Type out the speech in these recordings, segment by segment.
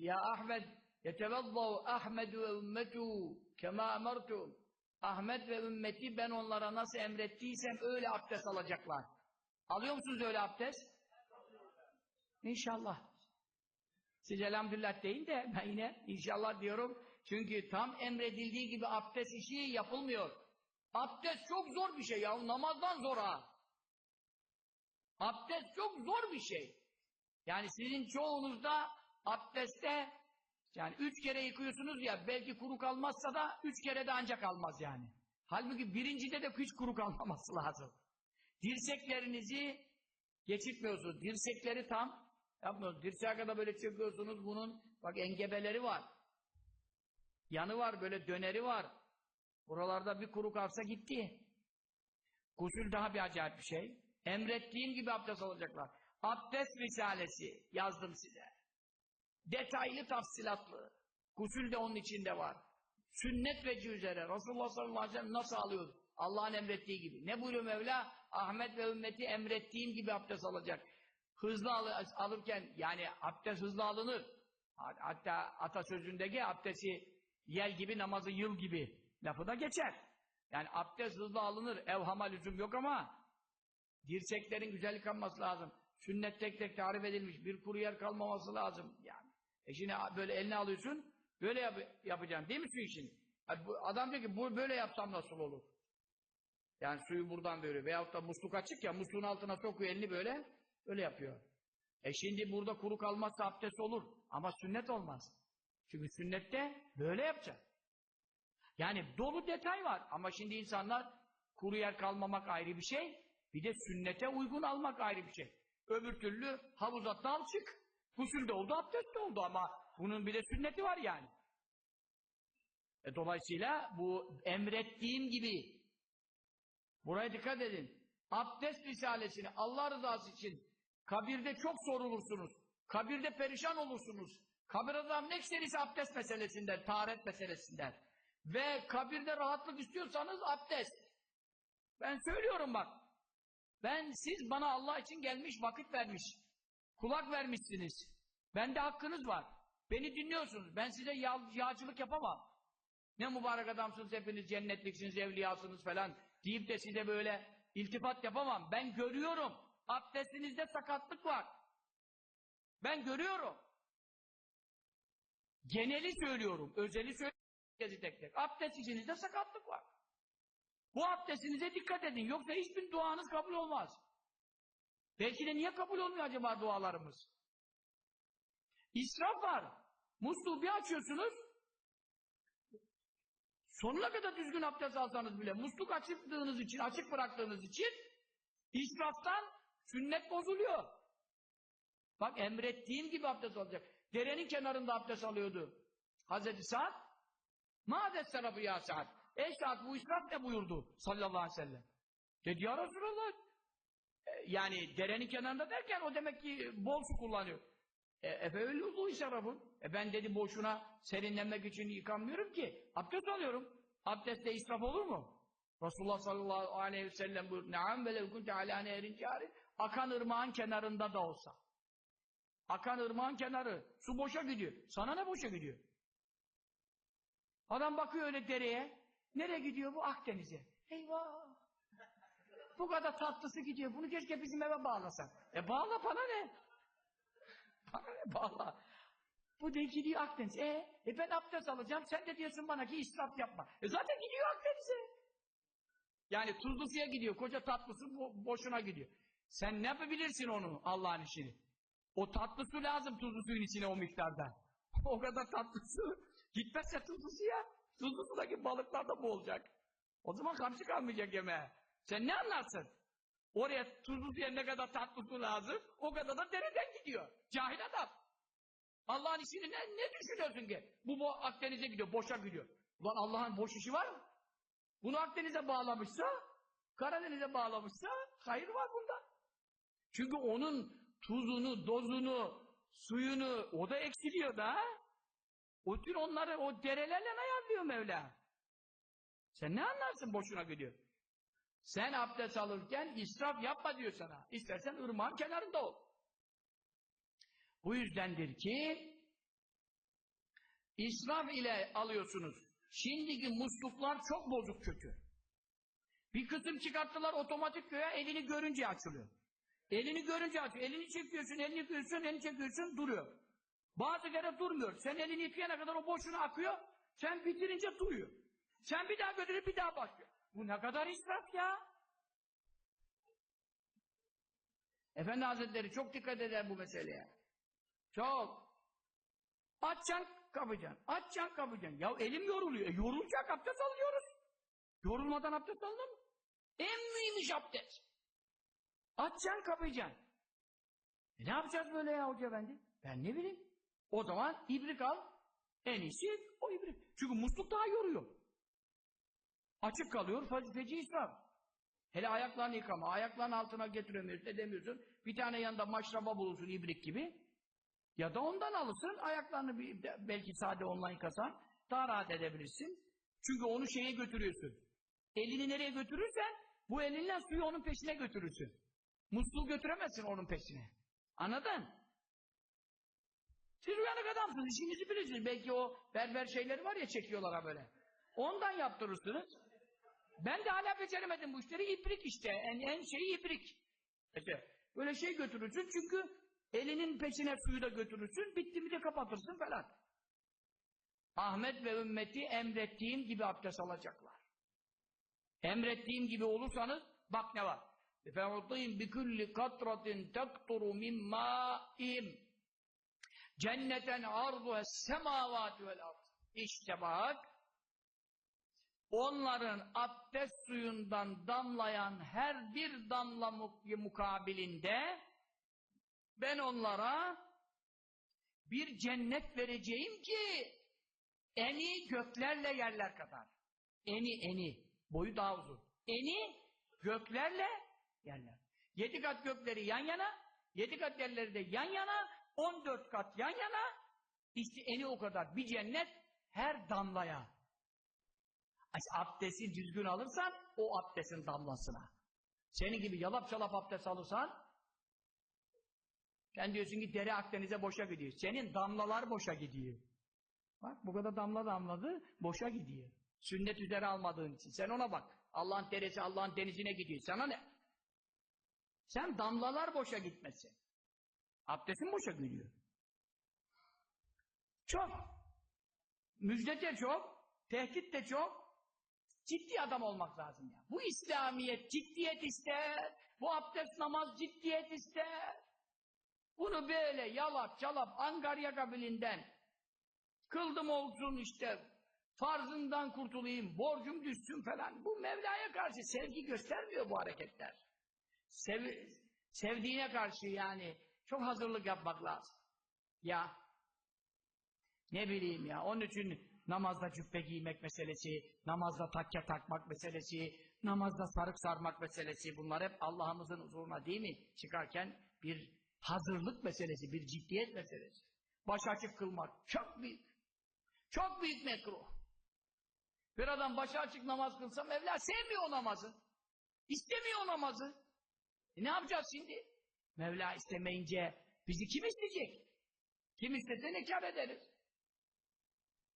Ya Ahmed yetevaddau Ahmed ve ümmetu kema emertum. Ahmet ve ümmeti ben onlara nasıl emrettiysem öyle abdest alacaklar. Alıyor musunuz öyle abdest? İnşallah. Siz elhamdülillah deyin de ben yine inşallah diyorum. Çünkü tam emredildiği gibi abdest işi yapılmıyor. Abdest çok zor bir şey ya. Namazdan zor ha. Abdest çok zor bir şey. Yani sizin çoğunuzda abdestte yani üç kere yıkıyorsunuz ya belki kuru kalmazsa da üç kere de ancak almaz yani. Halbuki birincide de hiç kuru kalmaması lazım. Dirseklerinizi geçirtmiyorsunuz. Dirsekleri tam yapmıyorsunuz. Dirseğe kadar böyle çöküyorsunuz. Bunun bak engebeleri var. Yanı var böyle döneri var. Buralarda bir kuru kalsa gitti. Gusül daha bir acayip bir şey. Emrettiğim gibi abdest alacaklar. Abdest Risalesi yazdım size. Detaylı tafsilatlı. Gusül de onun içinde var. Sünnet ve üzere Resulullah sallallahu aleyhi ve sellem nasıl alıyordu? Allah'ın emrettiği gibi. Ne buyuruyor Mevla? Ahmet ve ümmeti emrettiğim gibi abdest alacak. Hızlı al alırken yani abdest hızlı alınır. Hatta atasözündeki abdesti yel gibi namazı yıl gibi lafı da geçer. Yani abdest hızlı alınır. Evhama lüzum yok ama dirseklerin güzel yıkanması lazım. Sünnet tek tek tarif edilmiş. Bir kuru yer kalmaması lazım. Yani. E şimdi böyle eline alıyorsun böyle yap yapacaksın. Değil mi su için? Adam diyor ki bu böyle yapsam nasıl olur? Yani suyu buradan böyle veyahut da musluk açık ya musluğun altına sokuyor elini böyle öyle yapıyor. E şimdi burada kuru kalmazsa abdest olur. Ama sünnet olmaz. Çünkü sünnette böyle yapacak. Yani dolu detay var. Ama şimdi insanlar kuru yer kalmamak ayrı bir şey. Bir de sünnete uygun almak ayrı bir şey. Öbür türlü havuza dal çık. Gusül de oldu, abdest de oldu ama bunun bir de sünneti var yani. E dolayısıyla bu emrettiğim gibi buraya dikkat edin. Abdest risalesini Allah rızası için kabirde çok sorulursunuz. Kabirde perişan olursunuz. Kabir adamın ekserisi abdest meselesinden, taharet meselesinden. Ve kabirde rahatlık istiyorsanız abdest. Ben söylüyorum bak. Ben siz bana Allah için gelmiş, vakit vermiş. Kulak vermişsiniz. Bende hakkınız var. Beni dinliyorsunuz. Ben size yağ, yağcılık yapamam. Ne mübarek adamsınız hepiniz cennetliksiniz, evliyasınız falan deyip de size böyle iltifat yapamam. Ben görüyorum. Abdestinizde sakatlık var. Ben görüyorum. Geneli söylüyorum. Özeli söylüyorum. Tek tek. Abdest içinizde sakatlık var. Bu abdestinize dikkat edin. Yoksa hiçbir duanız kabul olmaz. Belki de niye kabul olmuyor acaba dualarımız? İsraf var. Musluğu bir açıyorsunuz, sonuna kadar düzgün abdest alsanız bile, musluk açıktığınız için, açık bıraktığınız için, israftan sünnet bozuluyor. Bak emrettiğim gibi abdest alacak. Derenin kenarında abdest alıyordu. Hazreti Sa'd, Mâdet serafı ya Sa'd. Ey Sa'd bu israf ne buyurdu sallallahu aleyhi ve sellem? Dedi ya Resulallah. E, yani derenin kenarında derken o demek ki bol su kullanıyor. E, efe bu israfın. E ben dedi boşuna serinlenmek için yıkanmıyorum ki. Abdest alıyorum. Abdestte israf olur mu? Resulullah sallallahu aleyhi ve sellem buyurdu. Ne'am ve levkunte alâ nehrin. Akan ırmağın kenarında da olsa. Akan ırmağın kenarı. Su boşa gidiyor. Sana ne boşa gidiyor? Adam bakıyor öyle dereye. Nereye gidiyor bu? Akdeniz'e. Eyvah! Bu kadar tatlısı gidiyor. Bunu keşke bizim eve bağlasak. E bağla bana ne? Bana? Bu da gidiyor Akdeniz. E, e ben abdest alacağım. Sen de diyorsun bana ki israf yapma. E zaten gidiyor Akdeniz'e. Yani tuzlu suya gidiyor. Koca tatlısı bo boşuna gidiyor. Sen ne yapabilirsin onu Allah'ın işini? O tatlı su lazım tuzlu suyun içine o miktarda. o kadar tatlı su. Gitmezse tuzlu suya. Tuzlu sudaki balıklar da boğulacak. O zaman kamçı kalmayacak yemeğe. Sen ne anlarsın? Oraya tuzlu suya ne kadar tatlı su lazım, o kadar da dereden gidiyor. Cahil adam. Allah'ın işini ne, ne düşünüyorsun ki? Bu, bu Akdeniz'e gidiyor, boşa gidiyor. Ulan Allah'ın boş işi var mı? Bunu Akdeniz'e bağlamışsa, Karadeniz'e bağlamışsa, hayır var bunda. Çünkü onun tuzunu, dozunu, suyunu, o da eksiliyor da. O tür onları o derelerle ayarlıyor Mevla. Sen ne anlarsın boşuna gidiyor. Sen abdest alırken israf yapma diyor sana. İstersen ırmağın kenarında ol. Bu yüzdendir ki israf ile alıyorsunuz. Şimdiki musluklar çok bozuk kötü. Bir kısım çıkarttılar otomatik göğe elini görünce açılıyor. Elini görünce açıyor. Elini çekiyorsun, elini yıkıyorsun, elini çekiyorsun duruyor. Bazı kere durmuyor. Sen elini yıkayana kadar o boşuna akıyor. Sen bitirince duruyor. Sen bir daha götürüp bir daha başlıyor. Bu ne kadar israf ya? Efendi Hazretleri çok dikkat eder bu meseleye. Çok. Açacaksın, kapacaksın. Açacaksın, kapacaksın. Ya elim yoruluyor. E, yorulacak abdest alıyoruz. Yorulmadan abdest alınır mı? En mühim abdest. Açacaksın, kapayacaksın. E ne yapacağız böyle ya hoca efendi? Ben ne bileyim. O zaman ibrik al. En iyisi o ibrik. Çünkü musluk daha yoruyor. Açık kalıyor, fe- feci israf. Hele ayaklarını yıkama, ayaklarının altına getiremiyorsun, edemiyorsun. Bir tane yanında maşraba bulursun ibrik gibi. Ya da ondan alırsın, ayaklarını bir, belki sade ondan yıkasan daha rahat edebilirsin. Çünkü onu şeye götürüyorsun. Elini nereye götürürsen bu elinle suyu onun peşine götürürsün. Musluğu götüremezsin onun peşine. Anladın? Siz uyanık adamsınız, işinizi bilirsiniz. Belki o berber şeyleri var ya çekiyorlar ha böyle. Ondan yaptırırsınız. Ben de hala beceremedim bu işleri. İbrik işte. En, en şeyi ibrik. İşte böyle şey götürürsün çünkü elinin peşine suyu da götürürsün. Bitti mi de kapatırsın falan. Ahmet ve ümmeti emrettiğim gibi abdest alacaklar. Emrettiğim gibi olursanız bak ne var. فَاُطِيمْ بِكُلِّ قَطْرَةٍ تَقْطُرُ مِنْ مَائِمْ Cenneten arduha semavati vel ard. İşte bak onların abdest suyundan damlayan her bir damla mu- mukabilinde ben onlara bir cennet vereceğim ki eni göklerle yerler kadar. Eni eni. Boyu daha uzun. Eni göklerle yerler. Yedi kat gökleri yan yana, yedi kat yerleri de yan yana, on dört kat yan yana, işte eni o kadar. Bir cennet her damlaya. Abdesti düzgün alırsan, o abdestin damlasına. Senin gibi yalap çalap abdest alırsan, sen diyorsun ki dere Akdeniz'e boşa gidiyor. Senin damlalar boşa gidiyor. Bak bu kadar damla damladı, boşa gidiyor. Sünnet üzere almadığın için. Sen ona bak. Allah'ın deresi Allah'ın denizine gidiyor. Sana ne? Sen damlalar boşa gitmesin. Abdestin boşa gidiyor. Çok. Müjde de çok. Tehdit de çok. Ciddi adam olmak lazım ya. Bu İslamiyet ciddiyet ister. Bu abdest namaz ciddiyet ister. Bunu böyle yalap çalap Angarya kabilinden kıldım olsun işte farzından kurtulayım, borcum düşsün falan. Bu Mevla'ya karşı sevgi göstermiyor bu hareketler. Sev, sevdiğine karşı yani çok hazırlık yapmak lazım. Ya ne bileyim ya onun için namazda cübbe giymek meselesi, namazda takke takmak meselesi, namazda sarık sarmak meselesi bunlar hep Allah'ımızın huzuruna değil mi? Çıkarken bir hazırlık meselesi, bir ciddiyet meselesi. Baş açık kılmak çok büyük. Çok büyük mekruh. Bir adam başı açık namaz kılsa Mevla sevmiyor o namazı. İstemiyor o namazı. E ne yapacağız şimdi? Mevla istemeyince bizi kim isteyecek? Kim istese ne kâr ederiz?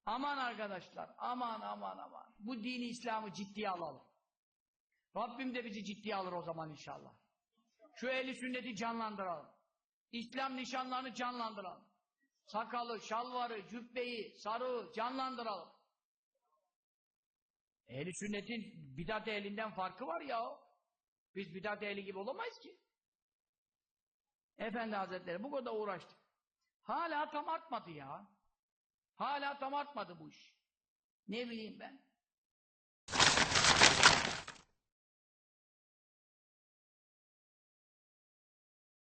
Aman arkadaşlar, aman aman aman. Bu dini İslam'ı ciddiye alalım. Rabbim de bizi ciddiye alır o zaman inşallah. Şu ehli sünneti canlandıralım. İslam nişanlarını canlandıralım. Sakalı, şalvarı, cübbeyi, sarığı canlandıralım. Ehli sünnetin bidat ehlinden farkı var ya. Biz bidat ehli gibi olamayız ki. Efendi Hazretleri bu kadar uğraştık. Hala tam artmadı ya. Hala tam artmadı bu iş. Ne bileyim ben.